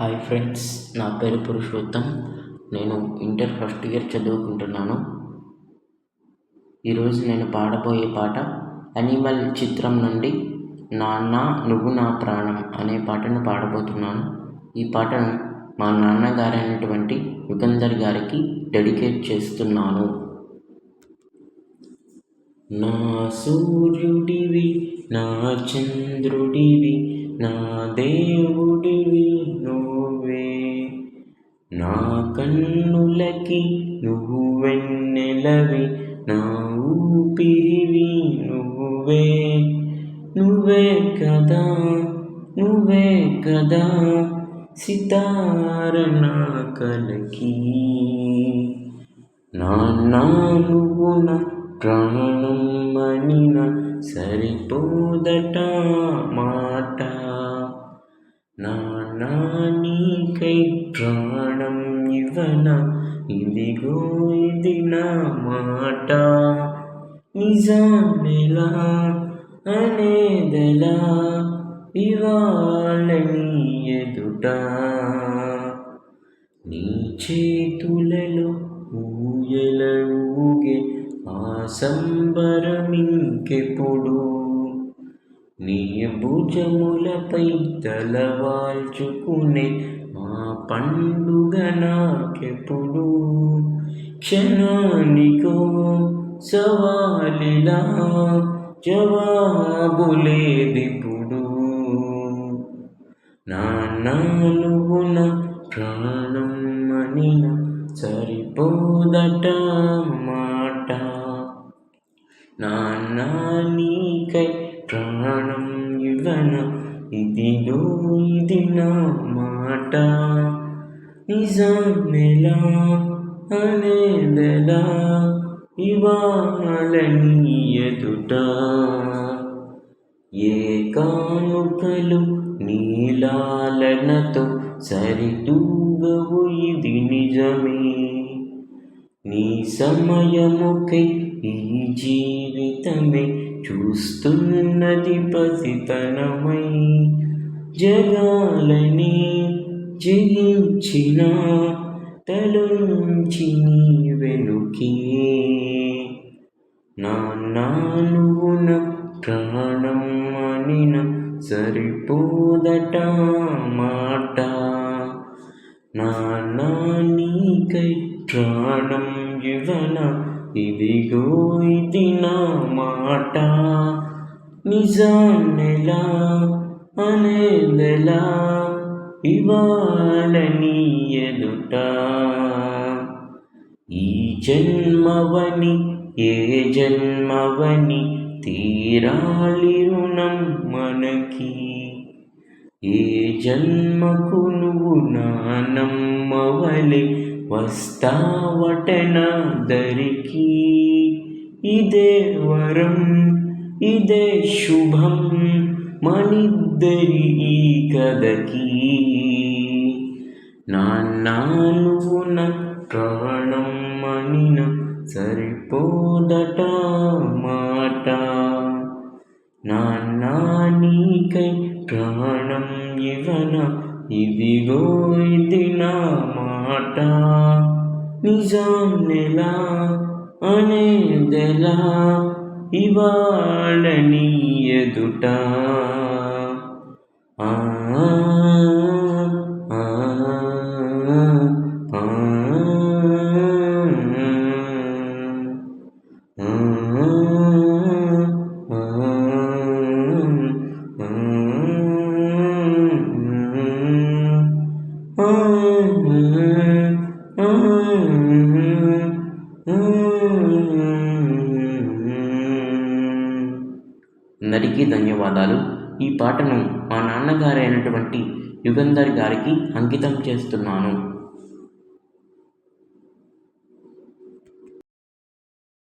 Hi friends నా పేరు పురుషోత్తం. నేను ఇంటర్ ఫస్ట్ ఇయర్ చదువుకుంటున్నాను. ఈరోజు నేను పాడబోయే పాట అనిమల్ చిత్రం నుండి నాన్న నువ్వు నా ప్రాణం అనే పాటను పాడబోతున్నాను. ఈ పాటను మా నాన్నగారైనటువంటి యుగంధర్ గారికి డెడికేట్ చేస్తున్నాను. నా సూర్యుడివి నా చంద్రుడివి నా దేవుడివి నా కన్నులకి నువ్వు వెన్నెలవి నా ఊపిరివి నువ్వే. నువ్వే కదా నువ్వే కదా సితార నా కలకి. నాన్నా నువ్వు నా ప్రాణం మనిన సరిపోదట మాట. నాన్నా నీకై ప్రాణం ఇదిగో ఇది నా మాట. నిజామెలా అనేదెలా? ఇవాళని ఎదుట నీ చేతులలో ఊయల ఊగే ఆ సంబరమింకెప్పుడు నీ భుజములపై తలవాల్చుకునే మా పండుగ నాకెప్పుడు క్షణానికో సవాలిలా జవాబులేదిప్పుడు. నాన్నలుగున నువ్వు ప్రాణం అనిన సరిపోదట మాట. నాన్న నీకై ప్రాణం ఇవ్వన ఇదిగో ఇది నా మాట నిజమెలా అనేదెలా? ఇవాళ ఎదుట ఏ కానుకలు నీలాలనతో సరితూగవు ఇది నిజమే. నీ సమయముకై ఈ జీవితమే చూస్తున్నది పసితనమై జగాలని జయించిన తలుంచి వెనుకి వెనుకే ప్రాణం అనిన సరిపోదట మాట. నాన్న నీకై ప్రాణం ఇవన ఇదిగో ఇది నా మాట. నిజానెలా అనేదెలా ఇవాళ ఎదుట? ఈ జన్మవని ఏ జన్మవని తీరాలి రుణం మనకి. ఏ జన్మకు నువ్వు నానమ్మవలి వస్తావటన దరికి? ఇదే వరం ఇదే శుభం మణి ఈ కదకీ నాన్న నువ్వు ప్రాణం అనిన సరిపోదట మాట. నాన్న నీకై ప్రాణం ఇవన ఇదిగో ఇది నా మాట. నిజాన్నెలా అనేదెలా? ఇవాళ నీ ఎదుటా. అందరికీ ధన్యవాదాలు. ఈ పాటను మా నాన్నగారైనటువంటి యుగంధర్ గారికి అంకితం చేస్తున్నాను.